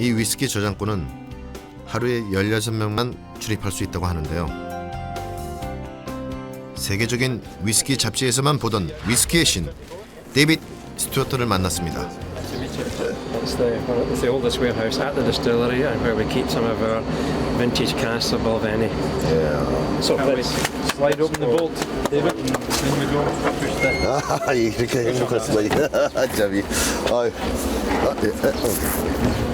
이 위스키 저장고는 하루에 16명만 출입할 수 있다고 하는데요. 세계적인 위스키 잡지에서만 보던 위스키의 신 데이빗 스튜어트를 만났습니다. It's the, it's the oldest warehouse at the distillery and where we keep some of our vintage casks of Balvenie. Yeah. So let's slide open the bolt, David. In we go. Push the. 아 이렇게 행복할 수가 있나 잠이 아, 아, 예, 아, 와 So this is the this is the, this is the downstairs of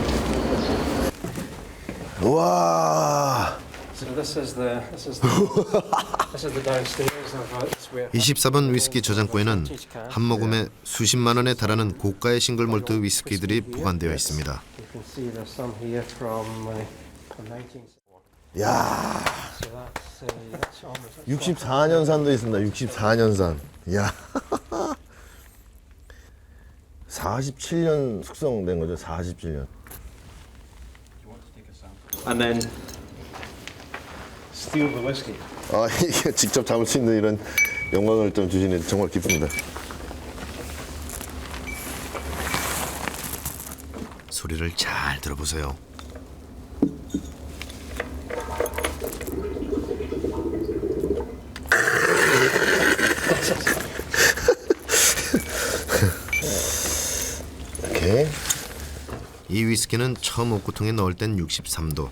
uh, this warehouse. 24번 위스키 저장고에는 한 모금에 수십만 원에 달하는 고가의 싱글 몰트 위스키들이 보관되어 있습니다. You can see there's some here from uh, from 19. 야 So that's uh, that's almost. 64년산도 있습니다 64년산 야 47년 숙성된 거죠 47년 And then steal the whiskey. 아 이게 직접 잡을 수 있는 이런 영광을 좀 주시니 정말 기쁩니다 소리를 잘 들어보세요. 이 위스키는 처음 옷구통에 넣을 땐 63도.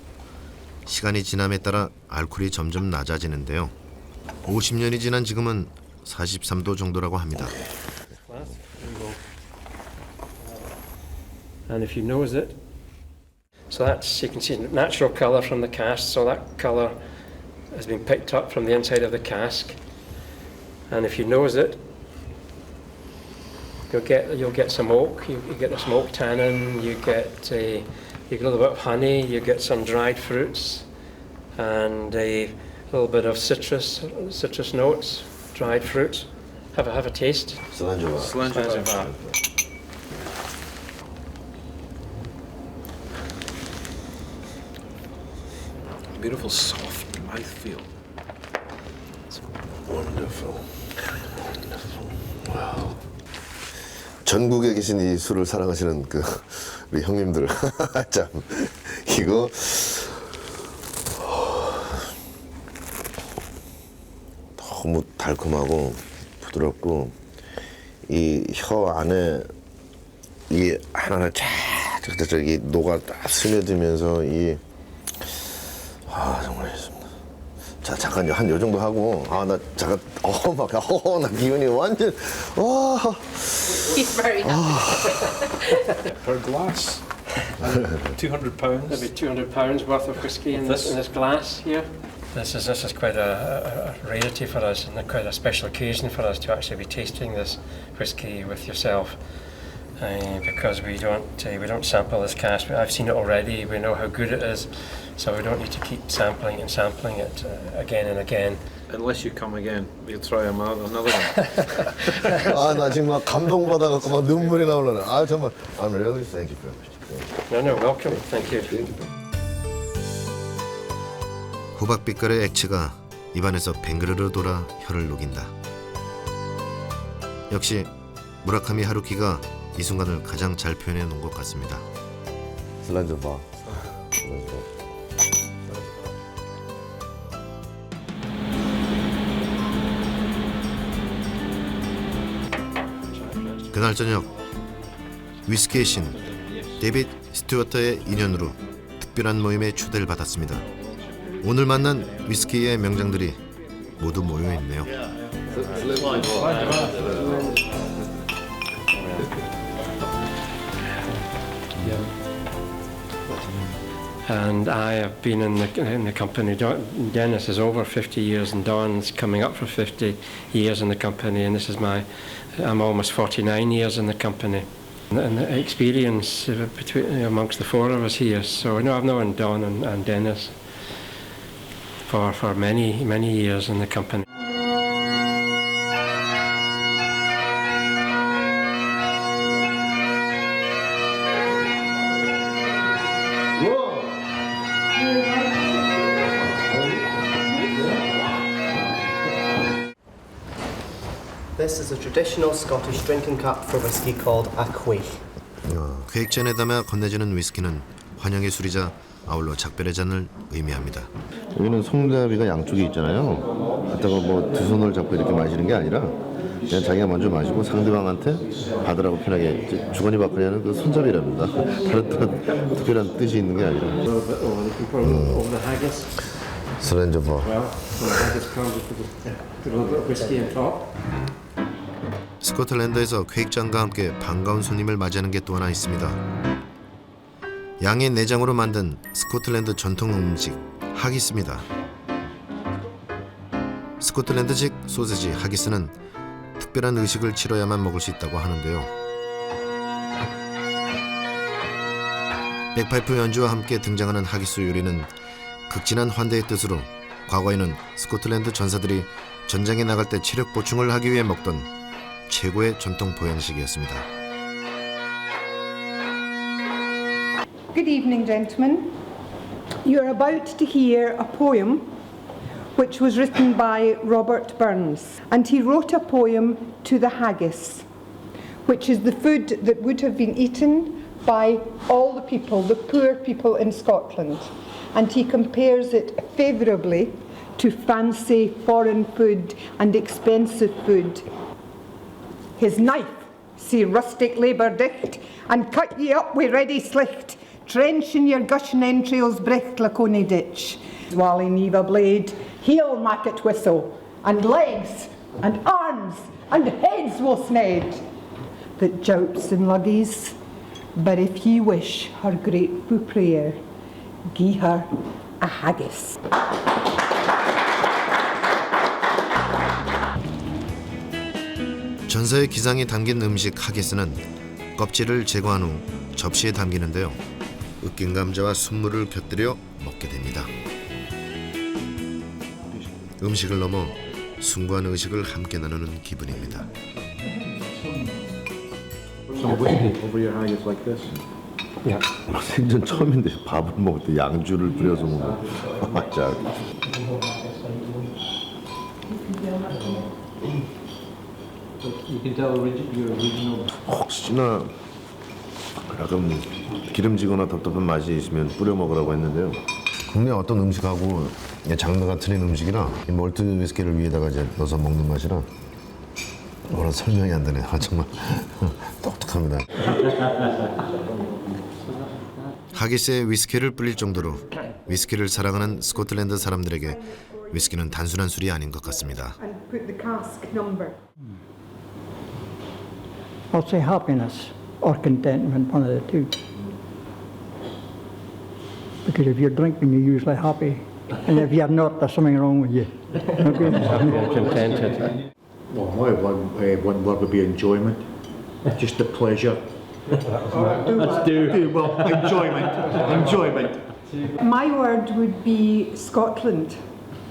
시간이 지남에 따라 알코올이 점점 낮아지는데요. 50년이 지난 지금은 43도 정도라고 합니다. And if you nose it, so that's you can see natural colour from the cask. So that colour has been picked up from the inside of the cask. And if you nose it, you'll get you'll get some oak, you, you get some oak tannin, you get uh, you get a little bit of honey, you get some dried fruits, and a little bit of citrus citrus notes, dried fruits. Have a have a taste. Slangivar. Beautiful, soft mouthfeel. It's wonderful. Wonderful. Wow. 전국에 계신 이 술을 사랑하시는 그 우리 형님들. 참 이거. 너무 달콤하고 부드럽고 이 혀 안에 이 하나하나 쫙 저기 저기 녹아 딱 스며들면서 이 자 잠깐 한 요 정도 하고 아 나 잠깐 어막어나 기운이 완전 와 He's very happy. Per glass. Two hundred pounds. Maybe 200 pounds worth of whiskey in this, in this glass here. This is this is quite a, a, a rarity for us and a quite a special occasion for us to actually be tasting this whiskey with yourself. Uh, because we don't uh, we don't sample this cask. I've seen it already. We know how good it is, so we don't need to keep sampling and sampling it uh, again and again. Unless you come again, we'll try another another one. 아 나 지금 막 감동받아 갖고 막 눈물이 나오려네. 아 정말 I'm really thank you very much. No, no, welcome. Thank you. 호박 빛깔의 액체가 입안에서 뱅그르르 돌아 혀를 녹인다. 역시 무라카미 하루키가 이 순간을 가장 잘 표현해 놓은 것 같습니다. 슬란저 봐. 그날 저녁 위스키의 신 데이빗 스튜어트의 인연으로 특별한 모임에 초대를 받았습니다. 오늘 만난 위스키의 명장들이 모두 모여 있네요. And I have been in the, in the company. Dennis is over 50 years, and Don's coming up for 50 years in the company. And this is my, I'm almost 49 years in the company. And, and the experience uh, between amongst the four of us here. So you know, I've known Don and, and Dennis for for many many years in the company. This is a traditional Scottish drinking cup for whiskey called a quaich. 계획전에 담아 건네주는 위스키는 환영의 술이자 아울러 작별의 잔을 의미합니다. 여기는 손잡이가 양쪽에 있잖아요. 갖다가 뭐두 손을 잡고 이렇게 마시는 게 아니라 그냥 자기가 먼저 마시고 상대방한테 받으라고 편하게 이제 주거니 받거니 하는 그 손잡이랍니다. 다른 뜻, 특별한 뜻이 있는 게 아니라. A little bit over, 스코틀랜드에서 퀘이크장과 함께 반가운 손님을 맞이하는 게 또 하나 있습니다. 양의 내장으로 만든 스코틀랜드 전통 음식 하기스입니다. 스코틀랜드식 소세지 하기스는 특별한 의식을 치러야만 먹을 수 있다고 하는데요. 백파이프 연주와 함께 등장하는 하기스 요리는 극진한 환대의 뜻으로 과거에는 스코틀랜드 전사들이 전장에 나갈 때 체력 보충을 하기 위해 먹던 최고의 전통 보양식이었습니다. Good evening, gentlemen. You're about to hear a poem which was written by Robert Burns, and he wrote a poem to the haggis, which is the food that would have been eaten by all the people, the poor people in Scotland. And he compares it favourably to fancy foreign food and expensive food. his knife, see rustic labour dicht, and cut ye up wi' ready slicht, trench in your gushing entrails brecht lacony ditch. Wally Neva blade, heel market whistle, and legs, and arms, and heads will sned, that jouts and luggies. But if ye wish her grateful prayer, gie her a haggis. 전사의 기상이 담긴 음식 하기스는 껍질을 제거한 후 접시에 담기는데요. 으깬 감자와 순물을 곁들여 먹게 됩니다. 음식을 넘어 숭고한 의식을 함께 나누는 기분입니다. 생전 처음인데 밥을 먹을 때 양주를 뿌려서 먹는. 맞아. You can tell origi- your original 혹시나 약간 기름지거나 답답한 맛이 있으면 뿌려 먹으라고 했는데요. 국내 어떤 음식하고 장르가 틀린 음식이라 이 몰트 위스키를 위에다가 이제 넣어서 먹는 맛이라 뭐라 설명이 안 되네. 아, 정말 똑똑합니다. 하기스에 위스키를 뿌릴 정도로 위스키를 사랑하는 스코틀랜드 사람들에게 위스키는 단순한 술이 아닌 것 같습니다. And put the cask number. I'll say happiness or contentment, one of the two. Because if you're drinking, you're usually happy. And if you're not, there's something wrong with you. Okay? Happy and contented. Well, my one, uh, one word would be enjoyment. Just the pleasure. Let's do. Well, enjoyment. enjoyment. My word would be Scotland,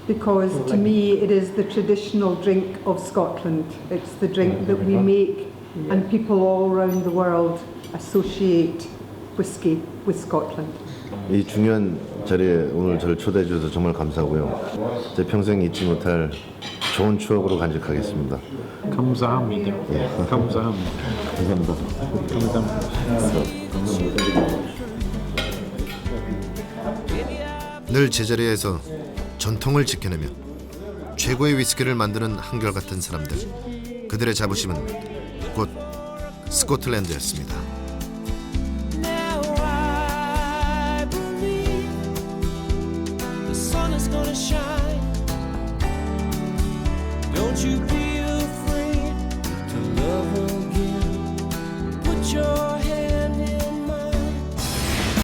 because to me it is the traditional drink of Scotland. It's the drink that we make, and people all around the world associate whisky with Scotland. 이 중요한 자리에 오늘 저를 초대해 주셔서 정말 감사하고요. 제 평생 잊지 못할 좋은 추억으로 간직하겠습니다. 감사합니다. 감사합니다. 감사합니다. 늘 제자리에서 전통을 지켜내며 최고의 위스키를 만드는 한결같은 사람들 그들의 자부심은 곧 스코틀랜드였습니다.